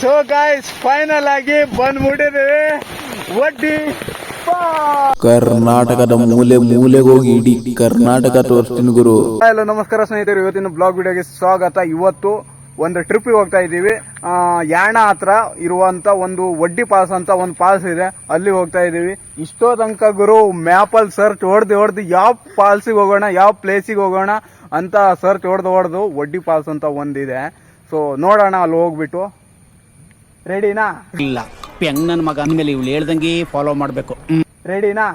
So guys final ಆಗಿ ಬಂದ್ಬಿಟ್ಟಿದ್ದೀವಿ. ಒಡ್ಡಿ ಕರ್ನಾಟಕದ ಮೂಲೆ ಮೂಲೆಗೆ ಹೋಗಿ ಇಡೀ ಕರ್ನಾಟಕ ತೋರಿಸ್ತೀನಿ ಗುರು. ಹಲೋ ನಮಸ್ಕಾರ ಸ್ನೇಹಿತರು ಇವತ್ತಿನ ಬ್ಲಾಗ್ ವಿಡಿಯೋಗೆ ಸ್ವಾಗತ. ಇವತ್ತು ಒಂದು ಟ್ರಿಪ್ ಹೋಗ್ತಾ ಇದ್ದೀವಿ. ಯಾಣ ಹತ್ರ ಇರುವಂತ ಒಂದು ಒಡ್ಡಿ ಪಾಸ್ ಅಂತ ಒಂದು ಪಾಸ್ ಇದೆ. ಅಲ್ಲಿ ಹೋಗ್ತಾ ಇದ್ದೀವಿ. ಇಷ್ಟೋ ತನಕ ಗುರು ಮ್ಯಾಪಲ್ಲಿ ಸರ್ಚ್ ಹೊಡೆದು ಹೊಡೆದು ಯಾವ ಪಾಲ್ಸಿಗೆ ಹೋಗೋಣ ಯಾವ ಪ್ಲೇಸಿಗೆ ಹೋಗೋಣ ಅಂತ ಸರ್ಚ್ ಹೊಡೆದು ಹೊಡೆದು ಒಡ್ಡಿ ಪಾಲ್ಸ್ ಅಂತ ಒಂದಿದೆ. ಸೊ ನೋಡೋಣ ಅಲ್ಲಿ ಹೋಗ್ಬಿಟ್ಟು. ರೆಡಿನಾ? ಇಲ್ಲ. ಹೆಂಗ್ ನನ್ನ ಮಗ ಅಂದ್ಮೇಲೆ ಇವಳು ಹೇಳ್ದಂಗೆ ಫಾಲೋ ಮಾಡಬೇಕು. ರೆಡಿನಾ?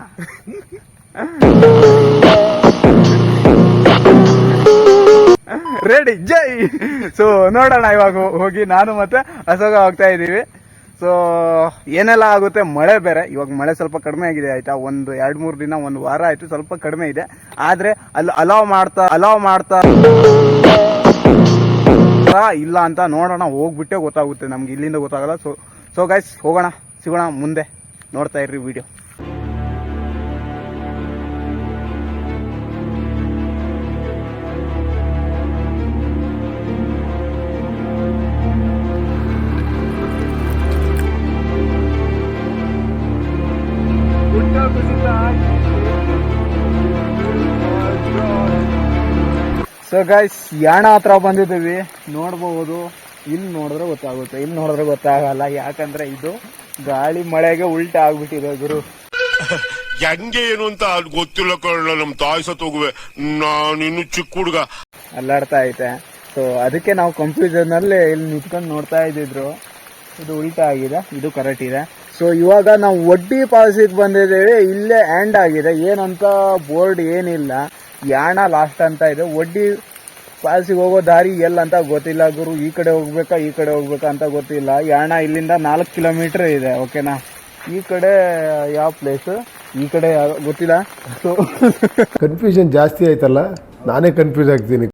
ರೆಡಿ ಜೈ! ಸೊ ನೋಡೋಣ ಇವಾಗ ಹೋಗಿ ನಾನು ಮತ್ತೆ ಅಸೋಗ ಹೋಗ್ತಾ ಇದ್ದೀವಿ. ಸೊ ಏನೆಲ್ಲ ಆಗುತ್ತೆ? ಮಳೆ ಬೇರೆ. ಇವಾಗ ಮಳೆ ಸ್ವಲ್ಪ ಕಡಿಮೆ ಆಗಿದೆ ಆಯ್ತಾ? ಒಂದು ಎರಡು ಮೂರು ದಿನ ಒಂದು ವಾರ ಆಯ್ತು ಸ್ವಲ್ಪ ಕಡಿಮೆ ಇದೆ. ಆದ್ರೆ ಅಲ್ಲಿ ಅಲಾವ್ ಮಾಡ್ತಾ ಅಲಾವ್ ಮಾಡ್ತಾ ಇಲ್ಲ ಅಂತ ನೋಡೋಣ, ಹೋಗ್ಬಿಟ್ಟೆ ಗೊತ್ತಾಗುತ್ತೆ, ನಮ್ಗೆ ಇಲ್ಲಿಂದ ಗೊತ್ತಾಗಲ್ಲ. ಸೊ ಸೊ ಗೈಸ್ ಹೋಗೋಣ, ಸಿಗೋಣ ಮುಂದೆ. ನೋಡ್ತಾ ಇರ್ರಿ ವಿಡಿಯೋ ಸೊ ಗೈಸ್ ಯಾಣ ಹತ್ರ ಬಂದಿದ್ದೀವಿ. ನೋಡ್ಬೋದು. ಇಲ್ಲಿ ನೋಡಿದ್ರೆ ಗೊತ್ತಾಗುತ್ತೆ. ಇಲ್ಲಿ ನೋಡಿದ್ರೆ ಗೊತ್ತಾಗಲ್ಲ. ಯಾಕಂದ್ರೆ ಇದು ಗಾಳಿ ಮಳೆಗೆ ಉಲ್ಟಾ ಆಗ್ಬಿಟ್ಟಿದೆ ಗುರು. ಹೆಂಗೆ ಏನು ಅಂತ ಅದು ಗೊತ್ತಿಲ್ಲ ಕಳ್ಳ ನಮ್ ತಾಯಿ ಸತ್ತೋಗುವೆ ನಾನಿನ್ನು ಚಿಕ್ಕ ಹುಡುಗ. ಅಲ್ಲಾಡ್ತಾ ಐತೆ. ಸೊ ಅದಕ್ಕೆ ನಾವು ಕನ್ಫ್ಯೂಷನ್ ಅಲ್ಲಿ ಇಲ್ಲಿ ನಿಂತ್ಕೊಂಡು ನೋಡ್ತಾ ಇದ್ದಿದ್ರು. ಇದು ಉಲ್ಟಾ ಆಗಿದೆ. ಇದು ಕರೆಕ್ಟ್ ಇದೆ. ಸೊ ಇವಾಗ ನಾವು ಒಡ್ಡಿ ಪಾಸಿಗೆ ಬಂದಿದ್ದೇವೆ. ಇಲ್ಲೇ ಆ್ಯಂಡ್ ಆಗಿದೆ. ಏನಂತ ಬೋರ್ಡ್ ಏನಿಲ್ಲ. ಯಾಣ ಲಾಸ್ಟ್ ಅಂತ ಇದೆ. ಒಡ್ಡಿ ಫಾಲ್ಸಿಗೆ ಹೋಗೋ ದಾರಿ ಎಲ್ಲಂತ ಗೊತ್ತಿಲ್ಲ ಗುರು. ಈ ಕಡೆ ಹೋಗ್ಬೇಕಾ ಈ ಕಡೆ ಹೋಗ್ಬೇಕಾ ಅಂತ ಗೊತ್ತಿಲ್ಲ. ಯಾಣ ಇಲ್ಲಿಂದ ನಾಲ್ಕು ಕಿಲೋಮೀಟರ್ ಇದೆ ಓಕೆನಾ ಈ ಕಡೆ ಯಾವ ಪ್ಲೇಸ್ ಈ ಕಡೆ ಯಾವ- ಗೊತ್ತಿಲ್ಲ. ಸೊ ಕನ್ಫ್ಯೂಷನ್ ಜಾಸ್ತಿ ಆಯ್ತಲ್ಲ? ನಾನೇ ಕನ್ಫ್ಯೂಸ್ ಆಗ್ತೀನಿ.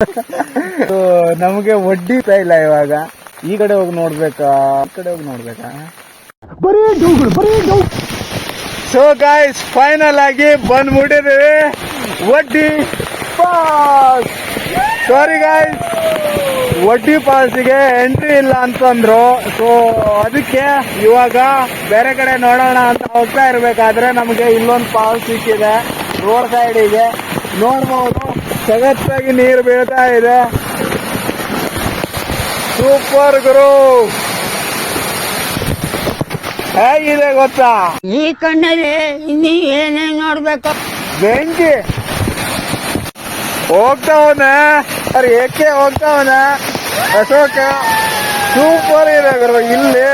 ಸೊ ನಮಗೆ ಒಡ್ಡಿ ಇಲ್ಲ ಇವಾಗ. ಈ ಕಡೆ ಹೋಗಿ ನೋಡ್ಬೇಕಾ? ಈ ಕಡೆ ಹೋಗಿ ನೋಡ್ಬೇಕಾ? ಬರೀ ಬರೀ ಸೊ ಗಾಯ್ಸ್ ಫೈನಲ್ ಆಗಿ ಬಂದ್ಬಿಟ್ಟಿದ್ದೀವಿ. ಒಡ್ಡಿ ಪಾಸ್ ಸಾರಿ ಗಾಯ್ಸ್ ವಡ್ಡಿ ಪಾಸ್ಗೆ ಎಂಟ್ರಿ ಇಲ್ಲ ಅಂತಂದ್ರು. ಸೊ ಅದಕ್ಕೆ ಇವಾಗ ಬೇರೆ ಕಡೆ ನೋಡೋಣ ಅಂತ ಹೋಗ್ತಾ ಇರಬೇಕಾದ್ರೆ ನಮಗೆ ಇಲ್ಲೊಂದು ಪಾಲ್ ಸಿಕ್ಕಿದೆ. ರೋಡ್ ಸೈಡಿಗೆ ನೋಡ್ಬೋದು. ಸಗತ್ತಾಗಿ ನೀರು ಬೀಳ್ತಾ ಇದೆ. ಸೂಪರ್ ಗುರು. ಹೇಗಿದೆ ಗೊತ್ತಾ? ಈ ಕಣ್ಣಲ್ಲಿ ಇನ್ನೀ ಏನೇನು ನೋಡ್ಬೇಕು? ಬೆಂಕಿ ಹೋಗ್ತಾವನೆ? ಅರೆ ಏಕೆ ಹೋಗ್ತಾವನ? ಅಶೋಕ ಸೂಪರ್ ಇದೆ ಗುರು ಇಲ್ಲಿ.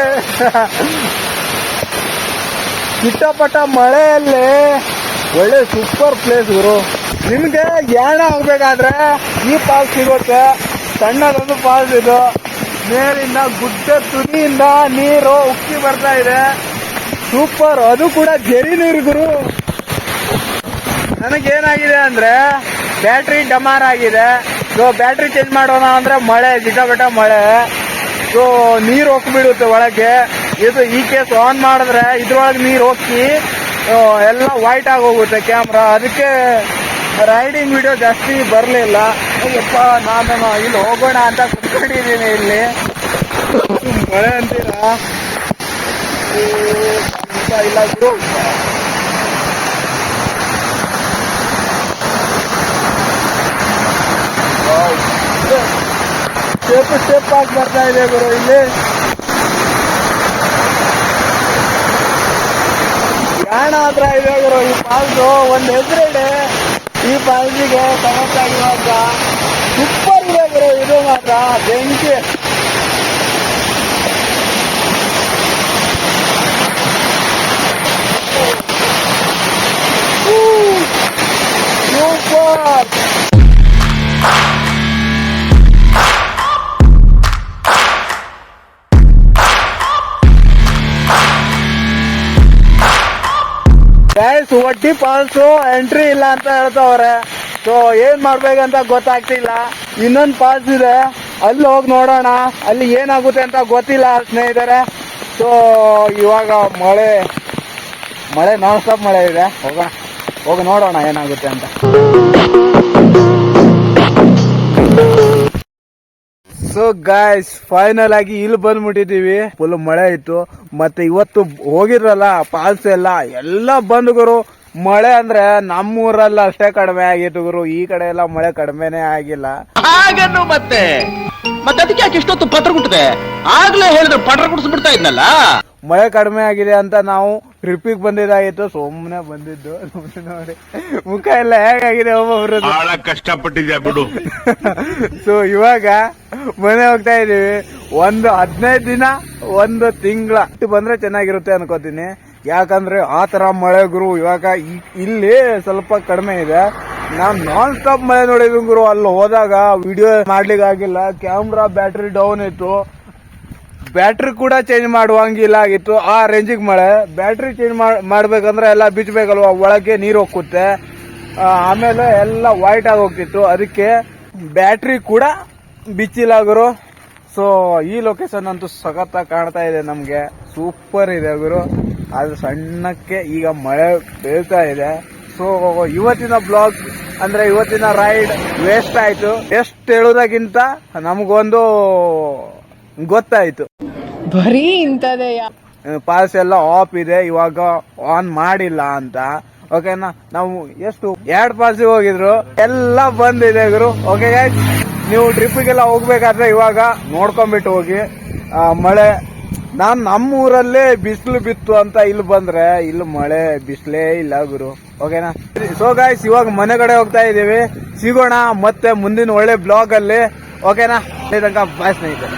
ಚಿಟ್ಟಪಟ್ಟ ಮಳೆಯಲ್ಲಿ ಒಳ್ಳೆ ಸೂಪರ್ ಪ್ಲೇಸ್ ಗುರು. ನಿಮ್ಗೆ ಯಾಣ ಹೋಗ್ಬೇಕಾದ್ರೆ ಈ ಪಾಸ್ ಸಿಗುತ್ತೆ. ಸಣ್ಣದೊಂದು ಪಾಲ್ಸ್ ಇದು. ಮೇಲಿಂದ ಗುಡ್ಡ ತುದಿಯಿಂದ ನೀರು ಉಕ್ಕಿ ಬರ್ತಾ ಇದೆ. ಸೂಪರ್ ಅದು ಕೂಡ ಜರಿ ನೀರು ಗುರು. ನನಗೇನಾಗಿದೆ ಅಂದ್ರೆ ಬ್ಯಾಟ್ರಿ ಡಮಾರ್ ಆಗಿದೆ. ಸೊ ಬ್ಯಾಟ್ರಿ ಚೇಂಜ್ ಮಾಡೋಣ ಅಂದ್ರೆ ಮಳೆ ಸಿಕ್ಕಾಪಟ್ಟ ಮಳೆ. ಸೊ ನೀರು ಹೋಗ್ಬಿಡುತ್ತೆ ಒಳಗೆ. ಇದು ಈ ಕೇಸ್ ಆನ್ ಮಾಡಿದ್ರೆ ಇದ್ರೊಳಗೆ ನೀರು ಹೋಗಿ ಎಲ್ಲ ವೈಟ್ ಆಗಿ ಹೋಗುತ್ತೆ ಕ್ಯಾಮ್ರಾ ಅದಕ್ಕೆ ರೈಡಿಂಗ್ ವಿಡಿಯೋ ಜಾಸ್ತಿ ಬರಲಿಲ್ಲ. ಅಯ್ಯಪ್ಪ ನಾನು ಇಲ್ಲಿ ಹೋಗೋಣ ಅಂತ ಕುತ್ಕೊಂಡಿದ್ದೀನಿ ಇಲ್ಲಿ. ಮಳೆ ಅಂತೀರಾ? ಇಲ್ಲ ಗುರು ಸ್ಟೆಪ್ ಸ್ಟೆಪ್ ಆಗಿ ಬರ್ತಾ ಇದೆ ಗುರು ಇಲ್ಲಿ ಯಾಣ ಹತ್ರ ಇದೆ ಗುರು ಈ ಫಾಲ್ಸು ಒಂದ್ ಹೆಸರಿಡೆ ಈ ಫಾಲ್ಸಿಗೆ ಸಮಸ್ಯೆ ಮಾತ್ರ ಸೂಪರ್ ಇದೆ ಗುರು ಇದು ಮಾತ್ರ. ಬೆಂಕಿ ಗೈಸ್ ಒಡ್ಡಿ ಪಾಲ್ಸು ಎಂಟ್ರಿ ಇಲ್ಲ ಅಂತ ಹೇಳ್ತಾವ್ರೆ. ಸೊ ಏನ್ ಮಾಡ್ಬೇಕಂತ ಗೊತ್ತಾಗ್ತಿಲ್ಲ. ಇನ್ನೊಂದು ಪಾಲ್ಸ್ ಇದೆ. ಅಲ್ಲಿ ಹೋಗಿ ನೋಡೋಣ. ಅಲ್ಲಿ ಏನಾಗುತ್ತೆ ಅಂತ ಗೊತ್ತಿಲ್ಲ ಸ್ನೇಹಿತರೆ. ಸೊ ಇವಾಗ ಮಳೆ ಮಳೆ ನಾನ್ ಸ್ಟಾಪ್ ಮಳೆ ಇದೆ. ಹೋಗ, ಹೋಗಿ ನೋಡೋಣ ಏನಾಗುತ್ತೆ ಅಂತ. ಸೊ ಗಾಯ್ಸ್ ಫೈನಲ್ ಆಗಿ ಇಲ್ಲಿ ಬಂದ್ಬಿಟ್ಟಿದೀವಿ ಫುಲ್ ಮಳೆ ಇತ್ತು. ಮತ್ತೆ ಇವತ್ತು ಹೋಗಿರಲ್ಲ ಪಾಲ್ಸ್ ಎಲ್ಲ ಎಲ್ಲ ಬಂದ್ ಗುರು ಮಳೆ ಅಂದ್ರೆ ನಮ್ಮೂರಲ್ಲಿ ಅಷ್ಟೇ ಕಡಿಮೆ ಆಗಿತ್ತು ಗುರು. ಈ ಕಡೆ ಎಲ್ಲ ಮಳೆ ಕಡಿಮೆನೇ ಆಗಿಲ್ಲ. ಹಾಗನ್ನು ಮತ್ತೆ. ಮತ್ತೆ ಅದಕ್ಕೆ ಯಾಕೆ ಇಷ್ಟೊತ್ತು ಪತ್ರ ಕುಟ್ಟಿದೆ? ಆಗ್ಲೇ ಹೇಳಿದ್ರೆ ಪತ್ರ ಕುಡಿಸ್ಬಿಡ್ತಾ ಇದ್ನಲ್ಲ? ಮಳೆ ಕಡಿಮೆ ಆಗಿದೆ ಅಂತ ನಾವು ಟ್ರಿಪ್ಪಿಗೆ ಬಂದಿದ್ದಾಗಿತ್ತು. ಸುಮ್ಮನೆ ಬಂದಿದ್ದು. ಸುಮ್ನೆ ನೋಡಿ. ಮುಖ ಎಲ್ಲ ಹೇಗಾಗಿದೆ ಒಬ್ಬೊಬ್ರು ಬಹಳ ಕಷ್ಟಪಟ್ಟಿದ್ಯಾ ಬಿಡು. ಸೊ ಇವಾಗ ಮನೆ ಹೋಗ್ತಾ ಇದೀವಿ ಒಂದು ಹದಿನೈದು ದಿನ ಒಂದು ತಿಂಗಳ. ಬಂದ್ರೆ ಚೆನ್ನಾಗಿರುತ್ತೆ ಅನ್ಕೋತೀನಿ. ಯಾಕಂದ್ರೆ ಆ ತರ ಮಳೆ ಗುರು, ಇವಾಗ ಇಲ್ಲಿ ಸ್ವಲ್ಪ ಕಡಿಮೆ ಇದೆ. ನಾನ್ ನಾನ್ ಸ್ಟಾಪ್ ಮಳೆ ನೋಡಿದ್ವಿ ಗುರು, ಅಲ್ಲಿ ಹೋದಾಗ ವಿಡಿಯೋ ಮಾಡ್ಲಿಕ್ಕೆ ಆಗಿಲ್ಲ. ಕ್ಯಾಮ್ರಾ ಬ್ಯಾಟ್ರಿ ಡೌನ್ ಇತ್ತು. ಬ್ಯಾಟ್ರಿ ಕೂಡ ಚೇಂಜ್ ಮಾಡುವಂಗಿಲ್ಲ ಆಗಿತ್ತು. ಆ ರೇಂಜಿಗೆ ಮಳೆ. ಬ್ಯಾಟ್ರಿ ಚೇಂಜ್ ಮಾಡ್ಬೇಕಂದ್ರೆ ಎಲ್ಲ ಬಿಚ್ಚಬೇಕಲ್ವ ಒಳಗೆ ನೀರು ಹೋಗುತ್ತೆ ಆಮೇಲೆ ಎಲ್ಲ ವೈಟ್ ಆಗಿ ಹೋಗ್ತಿತ್ತು. ಅದಕ್ಕೆ ಬ್ಯಾಟ್ರಿ ಕೂಡ ಬಿಚ್ಚಿಲ್ಲ ಗುರು. ಸೊ ಈ ಲೊಕೇಶನ್ ಅಂತೂ ಸಖತ್ತಾಗಿ ಕಾಣ್ತಾ ಇದೆ ನಮಗೆ. ಸೂಪರ್ ಇದೆ ಗುರು. ಅದು ಸಣ್ಣಕ್ಕೆ ಈಗ ಮಳೆ ಬೀಳ್ತಾ ಇದೆ. ಸೊ ಇವತ್ತಿನ ಬ್ಲಾಗ್ ಅಂದ್ರೆ ಇವತ್ತಿನ ರೈಡ್ ವೇಸ್ಟ್ ಆಯ್ತು. ಎಷ್ಟು ಹೇಳೋದಕ್ಕಿಂತ ನಮಗೊಂದು ಗೊತ್ತಾಯ್ತು. ಬರೀ ಇಂಥದೆಯ ಪಾಸ್ ಎಲ್ಲ ಆಫ್ ಇದೆ ಇವಾಗ ಆನ್ ಮಾಡಿಲ್ಲ ಅಂತ. ಓಕೆನಾ ನಾವು ಎಷ್ಟು ಎರಡ್ ಪಾಸ್ ಹೋಗಿದ್ರು ಎಲ್ಲ ಬಂದಿದೆ ಗುರು. ಓಕೆ ನೀವು ಟ್ರಿಪ್ಗೆಲ್ಲ ಹೋಗ್ಬೇಕಾದ್ರೆ ಇವಾಗ ನೋಡ್ಕೊಂಬಿಟ್ಟು ಹೋಗಿ. ಮಳೆ ನಾನ್ ನಮ್ಮ ಊರಲ್ಲೇ ಬಿಸಿಲು ಬಿತ್ತು ಅಂತ ಇಲ್ಲಿ ಬಂದ್ರೆ ಇಲ್ಲಿ ಮಳೆ ಬಿಸಿಲೇ ಇಲ್ಲ ಗುರು. ಓಕೆನಾ ಸೊ ಗಾಯ್ಸ್ ಇವಾಗ ಮನೆ ಕಡೆ ಹೋಗ್ತಾ ಇದೀವಿ ಸಿಗೋಣ ಮತ್ತೆ ಮುಂದಿನ ಒಳ್ಳೆ ಬ್ಲಾಗ್ ಅಲ್ಲಿ. ಓಕೆನಾ ತನಕ ಬಾಯ್ ಸ್ನೇಹಿತರೆ.